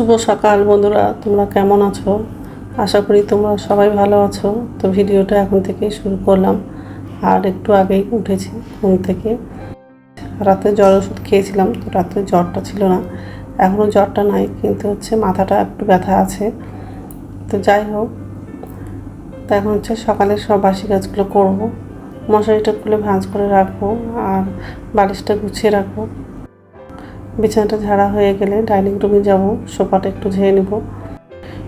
শুভ সকাল বন্ধুরা, তোমরা কেমন আছো? আশা করি তোমরা সবাই ভালো আছো। তো ভিডিওটা এখন থেকেই শুরু করলাম। আর একটু আগেই উঠেছি ঘুম থেকে। রাতে জ্বর ওষুধ খেয়েছিলাম, তো রাতে জ্বরটা ছিল না। এখনও জ্বরটা নাই, কিন্তু হচ্ছে মাথাটা একটু ব্যথা আছে। তো যাই হোক, তো এখন হচ্ছে সকালে সব বাসি কাজগুলো করব। মশারিটা খুলে ভাঁজ করে রাখব, আর বালিশটা গুছিয়ে রাখব। বিছানাটা ঝাড়া হয়ে গেলে ডাইনিং রুমে যাব, সোফাটা একটু ঝেয়ে নেব।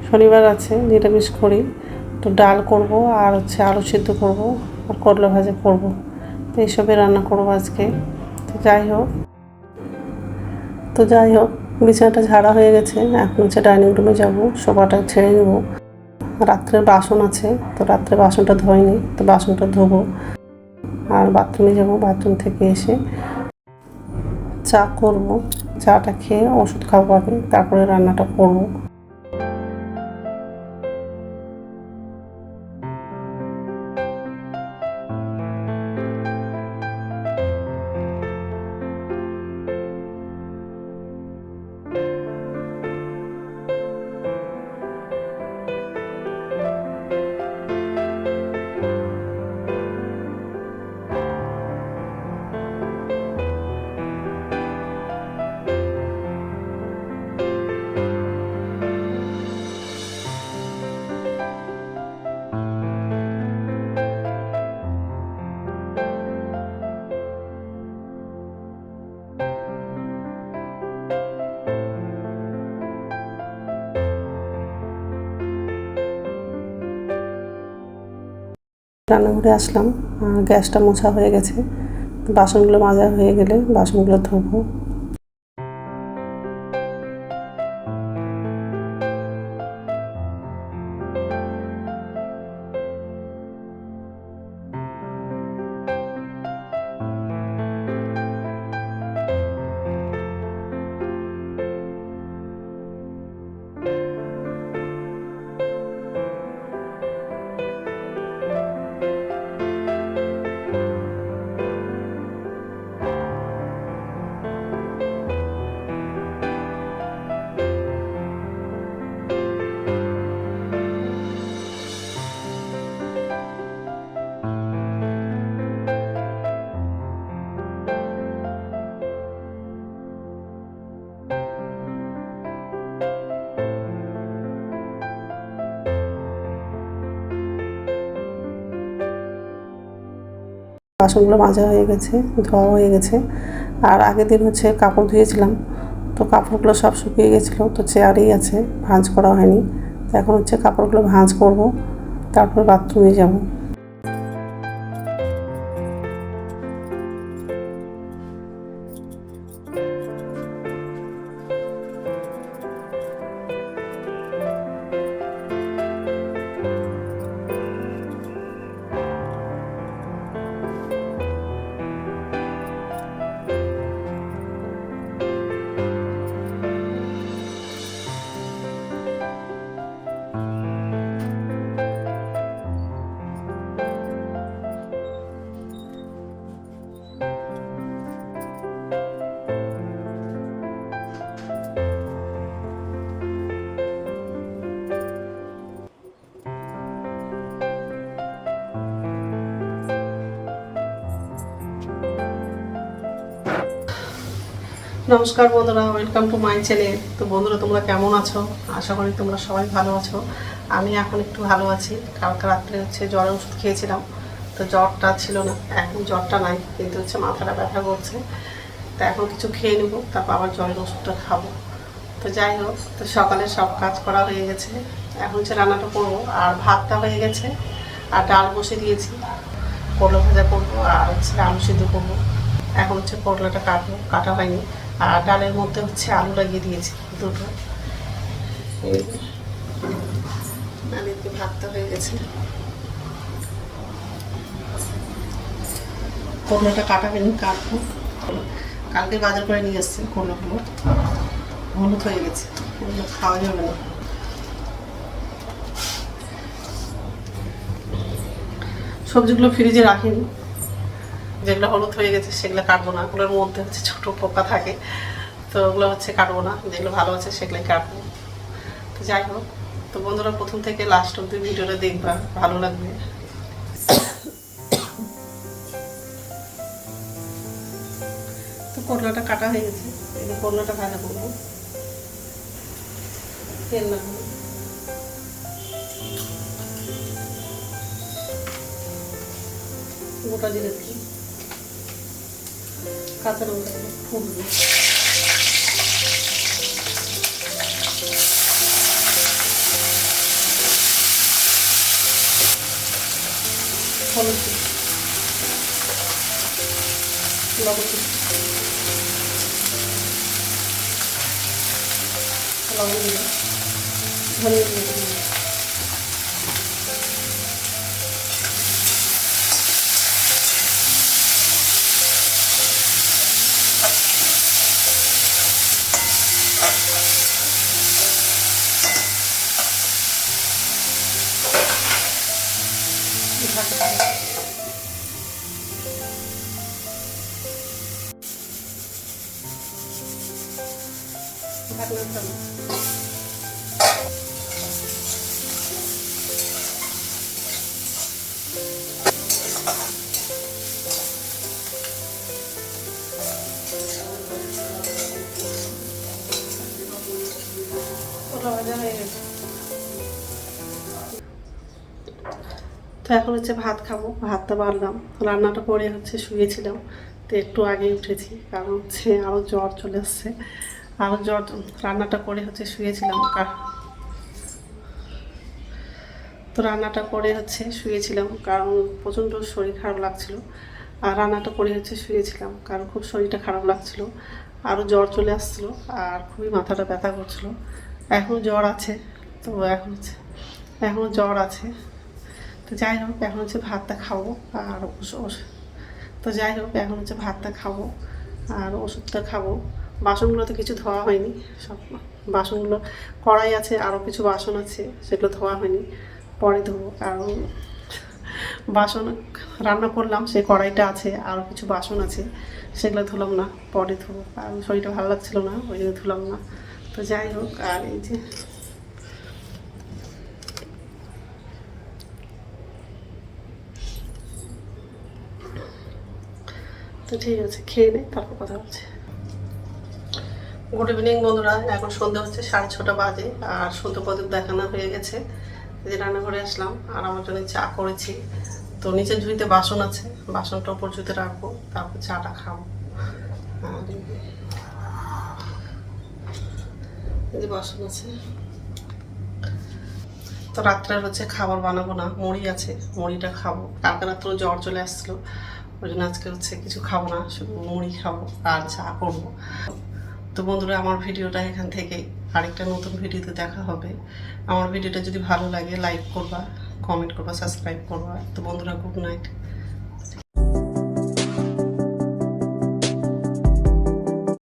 শনিবার আছে, নিরামিষ করি। তো ডাল করব আর হচ্ছে আলু সিদ্ধ করব আর করলা ভাজা করব। তো এইসবই রান্না করব আজকে। তো যাই হোক। তো যাই হোক, বিছানাটা ঝাড়া হয়ে গেছে। এখন হচ্ছে ডাইনিং রুমে যাব, সোফাটা ছেড়ে নেব। রাত্রের বাসন আছে, তো রাত্রে বাসনটা ধোয়নি, তো বাসনটা ধোবো। আর বাথরুমে যাব, বাথরুম থেকে এসে চা করব। চাটা খেয়ে ওষুধ খাওয়াবে তারপরে রান্নাটা করব। রান্নাঘরে আসলাম। গ্যাসটা মোছা হয়ে গেছে। বাসনগুলো মাজা হয়ে গেলে বাসনগুলো ধোবো। বাসনগুলো মাজা হয়ে গেছে ধোয়া হয়ে গেছে। আর আগের দিন হচ্ছে কাপড় ধুয়েছিলাম, তো কাপড়গুলো সব শুকিয়ে গেছিল, তো চেয়ারেই আছে, ভাঁজ করা হয়নি। তো এখন হচ্ছে কাপড়গুলো ভাঁজ করব, তারপর বাথরুমে যাব। নমস্কার বন্ধুরা ওয়েলকাম টু মাই চ্যানেল তো বন্ধুরা, তোমরা কেমন আছো? আশা করি তোমরা সবাই ভালো আছো। আমি এখন একটু ভালো আছি। কালকে রাত্রে হচ্ছে জ্বরের ওষুধ খেয়েছিলাম। তো জ্বরটা ছিল না, এখন জ্বরটা নাই, কিন্তু হচ্ছে মাথাটা ব্যথা করছে। তা এখন কিছু খেয়ে নেব, তারপর আবার জ্বরের ওষুধটা খাব। তো যাই হোক, তো সকালে সব কাজ করা হয়ে গেছে। এখন হচ্ছে রান্নাটা করব। আর ভাতটা হয়ে গেছে, আর ডাল বসে দিয়েছি। করলা ভাজা করব, আর হচ্ছে আলু সিদ্ধ করব। এখন হচ্ছে করলাটা কাটবো। কাটা হয়নি। আর ডালের মধ্যে হচ্ছে আলু লাগিয়ে দিয়েছি দুটো। আর ভাতটা হয়ে গেছে। করলাটা কাটা হয়নি কাটবো। কালকে বাজার করে নিয়ে এসছে করলাগুলো হলুদ হয়ে গেছে ওগুলো খাওয়া যাবে না। সবজিগুলো ফ্রিজে রাখিনি। যেগুলো হলুদ হয়ে গেছে সেগুলো কাটবো না। ওগুলোর মধ্যে হচ্ছে ছোটো পোকা থাকে। তো ওগুলো হচ্ছে কাটবো না। যেগুলো ভালো আছে সেগুলোই কাটবো। তো যাই হোক, তো বন্ধুরা প্রথম থেকে লাস্ট অব্দি ভিডিওটা দেখবা। ভালো লাগবে। তো করলাটা কাটা হয়ে গেছে। এবার করলাটা ভাজা করব। তেল লাগবে গোটা দিই কাঁচা লঙ্কা দিই ফুটবে হলুদ লবণ লবণ তো এখন হচ্ছে ভাত খাব। ভাতটা বাড়লাম। রান্নাটা করে হচ্ছে শুয়েছিলাম। তো একটু আগে উঠেছি, কারণ হচ্ছে আরও জ্বর চলে আসছে। আরও জ্বর রান্নাটা করে হচ্ছে শুয়েছিলাম। তো রান্নাটা করে হচ্ছে শুয়েছিলাম, কারণ প্রচণ্ড শরীর খারাপ লাগছিল। আর রান্নাটা করে হচ্ছে শুয়েছিলাম, কারণ খুব শরীরটা খারাপ লাগছিল। আরও জ্বর চলে আসছিল, আর খুবই মাথাটা ব্যথা করছিল। এখন জ্বর আছে, তো এখন হচ্ছে এখনও জ্বর আছে। তো যাই হোক, এখন হচ্ছে ভাতটা খাব আর ওষ- ওষ- তো যাই হোক, এখন হচ্ছে ভাতটা খাব আর ওষুধটা খাব। বাসনগুলো তো কিছু ধোয়া হয়নি, সব বাসনগুলো, কড়াই আছে আরও কিছু বাসন আছে, সেগুলো ধোয়া হয়নি। পরে ধোবো। কারণ বাসন রান্না করলাম, সেই কড়াইটা আছে আরও কিছু বাসন আছে, সেগুলো ধুলাম না, পরে ধোবো। কারণ শরীরটা ভালো লাগছিল না, ওই জন্য ধুলাম না। তো যাই হোক, আর এই যে ঠিক আছে, খেয়ে নেই তারপর কথা হচ্ছে। গুড ইভিনিং বন্ধুরা। এখন সন্ধ্যা হচ্ছে সাড়ে ছটা বাজে, আর সন্ধ্যা পদক দেখানো হয়ে গেছে। যে রান্নাঘরে আসলাম, আর আমার জন্য চা করেছি। তো নিচের ঝুড়িতে বাসন আছে, বাসনটা ওপর ঝুড়িতে রাখব, তারপর চাটা খাব। যে- বাসন আছে। তো রাত্রে হচ্ছে খাবার বানাবো না, মুড়ি আছে, মুড়িটা খাব। কালকে রাত্রে জ্বর চলে আসছিল। ওই জন্য আজকে হচ্ছে কিছু খাব না, শুধু মুড়ি খাব আর চা করব। তো বন্ধুরা, আমার ভিডিওটা এখান থেকে আরেকটা নতুন ভিডিওতে দেখা হবে। আমার ভিডিওটা যদি ভালো লাগে লাইক করবা কমেন্ট করবা সাবস্ক্রাইব করবা। তো বন্ধুরা গুড নাইট